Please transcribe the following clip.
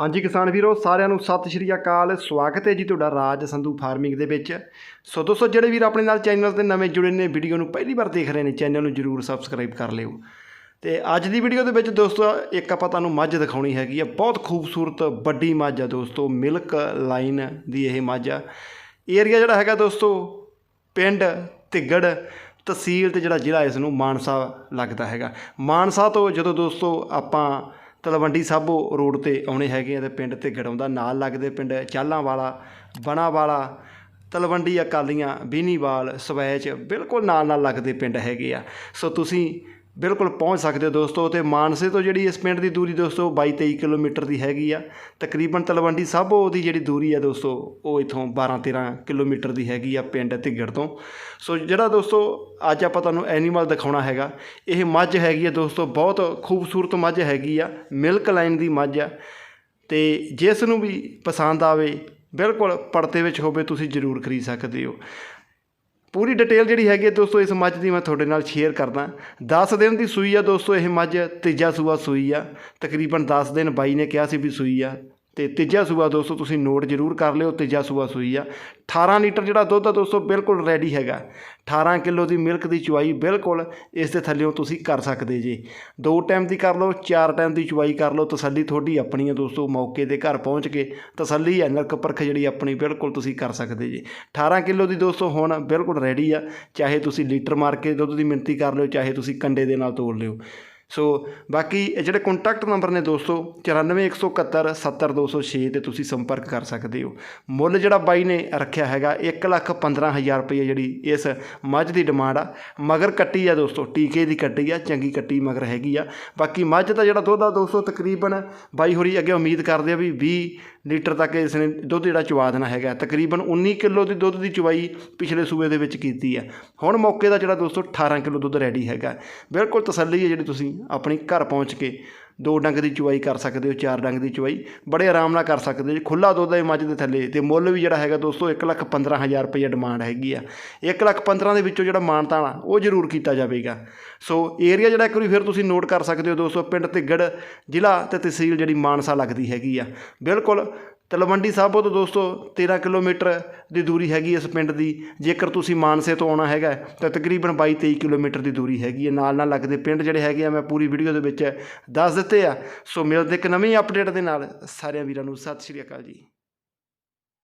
ਹਾਂਜੀ ਕਿਸਾਨ ਵੀਰੋ, ਸਾਰਿਆਂ ਨੂੰ ਸਤਿ ਸ਼੍ਰੀ ਅਕਾਲ। ਸਵਾਗਤ ਹੈ ਜੀ ਤੁਹਾਡਾ ਰਾਜ ਸੰਧੂ ਫਾਰਮਿੰਗ ਦੇ ਵਿੱਚ। ਸੋ ਦੋਸਤੋ, ਜਿਹੜੇ ਵੀਰ ਆਪਣੇ ਨਾਲ ਚੈਨਲ ਤੇ ਨਵੇਂ ਜੁੜੇ ਨੇ, ਵੀਡੀਓ ਨੂੰ ਪਹਿਲੀ ਵਾਰ ਦੇਖ ਰਹੇ ਨੇ, ਚੈਨਲ ਨੂੰ ਜਰੂਰ ਸਬਸਕ੍ਰਾਈਬ ਕਰ ਲਿਓ। ਤੇ ਅੱਜ ਦੀ ਵੀਡੀਓ ਦੇ ਵਿੱਚ ਦੋਸਤੋ, ਇੱਕ ਆਪਾਂ ਤੁਹਾਨੂੰ ਮੱਝ ਦਿਖਾਉਣੀ ਹੈਗੀ ਆ। ਬਹੁਤ ਖੂਬਸੂਰਤ, ਵੱਡੀ ਮੱਝ ਆ ਦੋਸਤੋ, ਮਿਲਕ ਲਾਈਨ ਦੀ ਇਹ ਮੱਝ ਆ। ਏਰੀਆ ਜਿਹੜਾ ਹੈਗਾ ਦੋਸਤੋ, ਪਿੰਡ ਤਿੱਗੜ, ਤਹਿਸੀਲ ਤੇ ਜਿਹੜਾ ਜ਼ਿਲ੍ਹਾ ਇਸ ਨੂੰ ਮਾਨਸਾ ਲੱਗਦਾ ਹੈਗਾ। ਮਾਨਸਾ ਤੋਂ ਜਦੋਂ ਦੋਸਤੋ ਆਪਾਂ ਤਲਵੰਡੀ ਸਾਬੋ ਰੋਡ ਤੇ ਆਉਣੇ ਹੈਗੇ ਆ ਤੇ ਪਿੰਡ 'ਤੇ ਗੜਾਉਂਦਾ ਨਾਲ ਲੱਗਦੇ ਪਿੰਡ ਚਾਲਾਂ ਵਾਲਾ ਬਣਾ ਵਾਲਾ ਤਲਵੰਡੀ ਅਕਾਲੀਆਂ, ਬੀਨੀਵਾਲ, ਸਵੈਚ ਬਿਲਕੁਲ ਨਾਲ ਨਾਲ ਲੱਗਦੇ ਪਿੰਡ ਹੈਗੇ ਆ। ਸੋ ਤੁਸੀਂ ਬਿਲਕੁਲ ਪਹੁੰਚ ਸਕਦੇ ਹੋ ਦੋਸਤੋ, ਤੇ ਮਾਨਸੇ ਤੋਂ ਜਿਹੜੀ ਇਸ ਪਿੰਡ ਦੀ ਦੂਰੀ ਦੋਸਤੋ 22 23 ਕਿਲੋਮੀਟਰ ਦੀ ਹੈਗੀ ਆ। ਤਕਰੀਬਨ ਤਲਵੰਡੀ ਸਾਬੋ ਦੀ ਜਿਹੜੀ ਦੂਰੀ ਆ ਦੋਸਤੋ, ਉਹ ਇਥੋਂ 12 13 ਕਿਲੋਮੀਟਰ ਦੀ ਹੈਗੀ ਆ ਪਿੰਡ ਧਿੱਗੜ ਤੋਂ। ਸੋ ਜਿਹੜਾ ਦੋਸਤੋ, ਅੱਜ ਆਪਾਂ ਤੁਹਾਨੂੰ ਐਨੀਮਲ ਦਿਖਾਉਣਾ ਹੈਗਾ, ਇਹ ਮੱਝ ਹੈਗੀ ਆ ਦੋਸਤੋ, ਬਹੁਤ ਖੂਬਸੂਰਤ ਮੱਝ ਹੈਗੀ ਆ, ਮਿਲਕ ਲਾਈਨ ਦੀ ਮੱਝ ਆ। ਤੇ ਜਿਸ ਨੂੰ ਵੀ ਪਸੰਦ ਆਵੇ, ਬਿਲਕੁਲ ਪਰਤੇ ਵਿੱਚ ਹੋਵੇ, ਤੁਸੀਂ ਜ਼ਰੂਰ ਖਰੀਦ ਸਕਦੇ ਹੋ। ਪੂਰੀ ਡਿਟੇਲ ਜਿਹੜੀ ਹੈਗੀ ਹੈ ਦੋਸਤੋ, ਇਸ ਮੱਝ ਦੀ ਮੈਂ ਤੁਹਾਡੇ ਨਾਲ ਸ਼ੇਅਰ ਕਰਦਾ। 10 ਦਿਨ ਦੀ ਸੂਈ ਆ ਦੋਸਤੋ, ਇਹ ਮੱਝ, ਤੀਜਾ ਸੂਆ ਸੂਈ ਆ। ਤਕਰੀਬਨ 10 ਦਿਨ ਬਾਈ ਨੇ ਕਿਹਾ ਸੀ ਵੀ ਸੂਈ ਆ। ਤੇ ਤੀਜਾ ਸੂਆ ਦੋਸਤੋ ਤੁਸੀਂ ਨੋਟ ਜ਼ਰੂਰ ਕਰ ਲਿਓ, ਤੀਜਾ ਸੂਆ ਸੂਈ ਆ। 18 ਲੀਟਰ ਜਿਹੜਾ ਦੁੱਧ ਆ ਦੋਸਤੋ ਬਿਲਕੁਲ ਰੈਡੀ ਹੈਗਾ। 18 ਕਿਲੋ ਦੀ ਮਿਲਕ ਦੀ ਚੁਆਈ ਬਿਲਕੁਲ ਇਸ ਦੇ ਥੱਲੇੋਂ ਤੁਸੀਂ ਕਰ ਸਕਦੇ ਜੀ। ਦੋ ਟਾਈਮ ਦੀ ਕਰ ਲਓ, ਚਾਰ ਟਾਈਮ ਦੀ ਚੁਆਈ ਕਰ ਲਓ, ਤਸੱਲੀ ਤੁਹਾਡੀ ਆਪਣੀ ਹੈ ਦੋਸਤੋ, ਮੌਕੇ ਦੇ ਘਰ ਪਹੁੰਚ ਕੇ ਤਸੱਲੀ ਹੈ ਨਰਕ ਪਰਖ ਜਿਹੜੀ ਆਪਣੀ ਬਿਲਕੁਲ ਤੁਸੀਂ ਕਰ ਸਕਦੇ ਜੀ। 18 ਕਿਲੋ ਦੀ ਦੋਸਤੋ ਹੁਣ ਬਿਲਕੁਲ ਰੈਡੀ ਆ, ਚਾਹੇ ਤੁਸੀਂ ਲੀਟਰ ਮਾਰ ਕੇ ਦੁੱਧ ਦੀ ਮਿਣਤੀ ਕਰ ਲਿਓ, ਚਾਹੇ ਤੁਸੀਂ ਕੰਡੇ ਦੇ ਨਾਲ ਤੋਲ ਲਿਓ। ਸੋ ਬਾਕੀ ਇਹ ਜਿਹੜੇ ਕੰਟੈਕਟ ਨੰਬਰ ਨੇ ਦੋਸਤੋ 94171 70206 ਤੇ ਤੁਸੀਂ ਸੰਪਰਕ ਕਰ ਸਕਦੇ ਹੋ। ਮੁੱਲ ਜਿਹੜਾ ਬਾਈ ਨੇ ਰੱਖਿਆ ਹੈਗਾ 115000 ਰੁਪਏ ਜਿਹੜੀ ਇਸ ਮੱਝ ਦੀ ਡਿਮਾਂਡ ਆ। ਮਗਰ ਕੱਟੀ ਆ ਦੋਸਤੋ, ਟੀਕੇ ਦੀ ਕੱਟੀ ਆ, ਚੰਗੀ ਕੱਟੀ ਮਗਰ ਹੈਗੀ ਆ। ਬਾਕੀ ਮੱਝ ਦਾ ਜਿਹੜਾ ਦੁੱਧ ਆ ਦੋਸਤੋ, ਤਕਰੀਬਨ ਬਾਈ ਹੋਰੀ ਅੱਗੇ ਉਮੀਦ ਕਰਦੇ ਆ ਵੀ 20 ਲੀਟਰ ਤੱਕ ਇਸ ਨੇ ਦੁੱਧ ਜਿਹੜਾ ਚਵਾ ਦੇਣਾ ਹੈਗਾ। ਤਕਰੀਬਨ 19 ਕਿਲੋ ਦੀ ਦੁੱਧ ਦੀ ਚਵਾਈ ਪਿਛਲੇ ਸੂਬੇ ਦੇ ਵਿੱਚ ਕੀਤੀ ਆ। ਹੁਣ ਮੌਕੇ ਦਾ ਜਿਹੜਾ ਦੋਸਤੋ 18 ਕਿਲੋ ਦੁੱਧ ਰੈਡੀ ਹੈਗਾ। ਬਿਲਕੁਲ ਤਸੱਲੀ ਹੈ ਜਿਹੜੀ ਤੁਸੀਂ ਆਪਣੀ ਘਰ ਪਹੁੰਚ ਕੇ ਦੋ ਡੰਗ ਦੀ ਚੁਆਈ ਕਰ ਸਕਦੇ ਹੋ, ਚਾਰ ਡੰਗ ਦੀ ਚੁਆਈ। ਬੜੇ ਆਰਾਮ ਨਾਲ ਕਰ ਸਕਦੇ ਹੋ। ਖੁੱਲਾ ਦੁੱਧ ਹੈ ਮੱਝ ਦੇ ਥੱਲੇ, ਤੇ ਮੁੱਲ ਵੀ ਜਿਹੜਾ ਹੈਗਾ ਦੋਸਤੋ 115000 ਰੁਪਏ ਡਿਮਾਂਡ ਹੈਗੀ ਆ। 1150 ਦੇ ਵਿੱਚੋਂ ਜਿਹੜਾ ਮਾਨਤਾਨ ਆ ਉਹ ਜ਼ਰੂਰ ਕੀਤਾ ਜਾਵੇਗਾ। ਸੋ ਏਰੀਆ ਜਿਹੜਾ ਇੱਕ ਵਾਰੀ ਫਿਰ ਤੁਸੀਂ ਨੋਟ ਕਰ ਸਕਦੇ ਹੋ ਦੋਸਤੋ, ਪਿੰਡ ਤਿੱਗੜ ਜ਼ਿਲ੍ਹਾ ਤੇ ਤਹਿਸੀਲ ਜਿਹੜੀ ਮਾਨਸਾ ਲੱਗਦੀ ਹੈਗੀ ਆ। ਬਿਲਕੁਲ ਤਲਵੰਡੀ ਸਾਬੋ ਤੋਂ ਦੋਸਤੋ 13 ਕਿਲੋਮੀਟਰ ਦੀ ਦੂਰੀ ਹੈਗੀ ਇਸ ਪਿੰਡ ਦੀ। ਜੇਕਰ ਤੁਸੀਂ ਮਾਨਸੇ ਤੋਂ ਆਉਣਾ ਹੈਗਾ, ਤਾਂ ਤਕਰੀਬਨ 22 23 ਕਿਲੋਮੀਟਰ ਦੀ ਦੂਰੀ ਹੈਗੀ ਹੈ। ਨਾਲ ਨਾਲ ਲੱਗਦੇ ਪਿੰਡ ਜਿਹੜੇ ਹੈਗੇ ਆ, ਮੈਂ ਪੂਰੀ ਵੀਡੀਓ ਦੇ ਵਿੱਚ ਦੱਸ ਦਿੱਤੇ ਆ। ਸੋ ਮਿਲਦੇ ਇੱਕ ਨਵੀਂ ਅਪਡੇਟ ਦੇ ਨਾਲ। ਸਾਰਿਆਂ ਵੀਰਾਂ ਨੂੰ ਸਤਿ ਸ਼੍ਰੀ ਅਕਾਲ ਜੀ।